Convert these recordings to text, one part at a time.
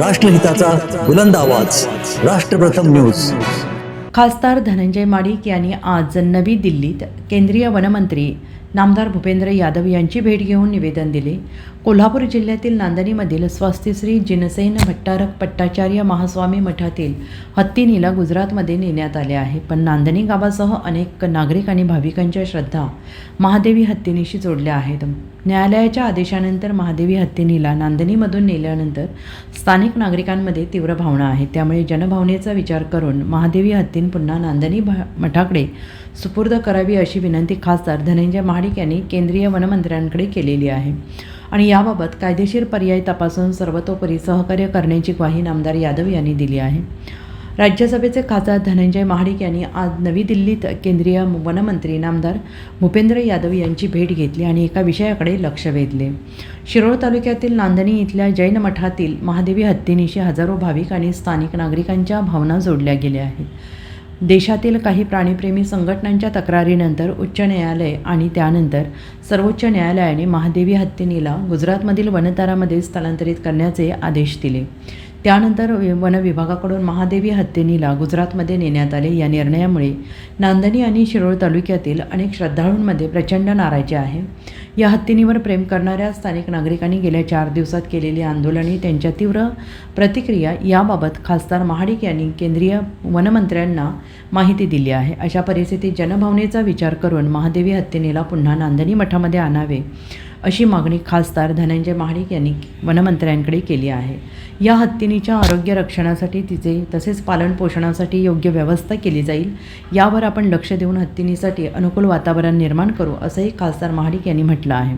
राष्ट्रहिताचा बुलंद आवाज. राष्ट्रप्रथम न्यूज. खासदार धनंजय माडिक यांनी आज नवी दिल्लीत केंद्रीय वनमंत्री नामदार भूपेंद्र यादव यांची भेट घेऊन निवेदन दिले. कोल्हापूर जिल्ह्यातील नांदणीमधील स्वास्थ्यश्री जिनसेन भट्टारक पट्टाचार्य महास्वामी मठातील हत्तीनीला गुजरातमध्ये नेण्यात आले आहे. पण नांदणी गावासह अनेक नागरिक आणि भाविकांच्या श्रद्धा महादेवी हत्तीनीशी जोडल्या आहेत. न्यायालयाच्या आदेशानंतर महादेवी हत्तीनीला नांदणीमधून नेल्यानंतर स्थानिक नागरिकांमध्ये तीव्र भावना आहे. त्यामुळे जनभावनेचा विचार करून महादेवी हत्तीन पुन्हा नांदणी मठाकडे सुपूर्द करावी अशी विनंती खासदार धनंजय महा महाडिक यांनी केंद्रीय वनमंत्र्यांकडे केलेली आहे. आणि याबाबत कायदेशीर पर्याय तपासून सर्वतोपरी सहकार्य करण्याची ग्वाही नामदार यादव यांनी दिली आहे. राज्यसभेचे खासदार धनंजय महाडिक यांनी आज नवी दिल्लीत केंद्रीय वनमंत्री नामदार भूपेंद्र यादव यांची भेट घेतली आणि एका विषयाकडे लक्ष वेधले. शिरोळ तालुक्यातील नांदणी इथल्या जैन मठातील महादेवी हत्तीनिशी हजारो भाविक आणि स्थानिक नागरिकांच्या भावना जोडल्या गेल्या आहेत. देशातील काही प्राणीप्रेमी संघटनांच्या तक्रारीनंतर उच्च न्यायालय आणि त्यानंतर सर्वोच्च न्यायालयाने महादेवी हत्तीनीला गुजरातमधील वनतारामध्ये स्थलांतरित करण्याचे आदेश दिले. त्यानंतर वन विभागाकडून महादेवी हत्तीनीला गुजरातमध्ये नेण्यात आले. या निर्णयामुळे नांदणी आणि शिरोळ तालुक्यातील अनेक श्रद्धाळूंमध्ये प्रचंड नाराजी आहे. या हत्तीनीवर प्रेम करणाऱ्या स्थानिक नागरिकांनी गेल्या चार दिवसात केलेली आंदोलने त्यांच्या तीव्र प्रतिक्रिया याबाबत खासदार महाडिक यांनी केंद्रीय वनमंत्र्यांना माहिती दिली आहे. अशा परिस्थितीत जनभावनेचा विचार करून महादेवी हत्तीनीला पुन्हा नांदणी मठामध्ये आणावे. अशी मागणी खासदार धनंजय महाडिक यांनी वनमंत्र्यांकडे केली आहे. या हत्तीनीच्या आरोग्य रक्षणासाठी तिचे तसेच पालनपोषणासाठी योग्य व्यवस्था केली जाईल यावर आपण लक्ष देऊन हत्तीनीसाठी अनुकूल वातावरण निर्माण करू असंही खासदार महाडिक यांनी म्हटलं आहे.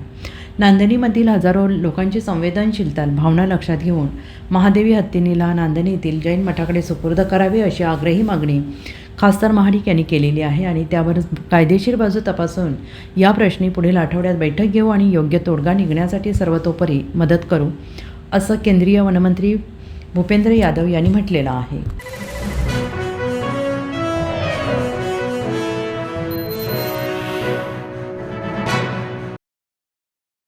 नांदणीमधील हजारो लोकांची संवेदनशीलता भावना लक्षात घेऊन महादेवी हत्तीनीला नांदणीतील जैन मठाकडे सुपूर्द करावी अशी आग्रही मागणी खासदार महाडिक यांनी केलेली आहे आणि त्यावर कायदेशीर बाजू तपासून या प्रश्नी पुढील आठवड्यात बैठक घेऊ आणि योग्य तोडगा निघण्यासाठी सर्वतोपरी मदत करू असं केंद्रीय वनमंत्री भूपेंद्र यादव यांनी म्हटलेलं आहे.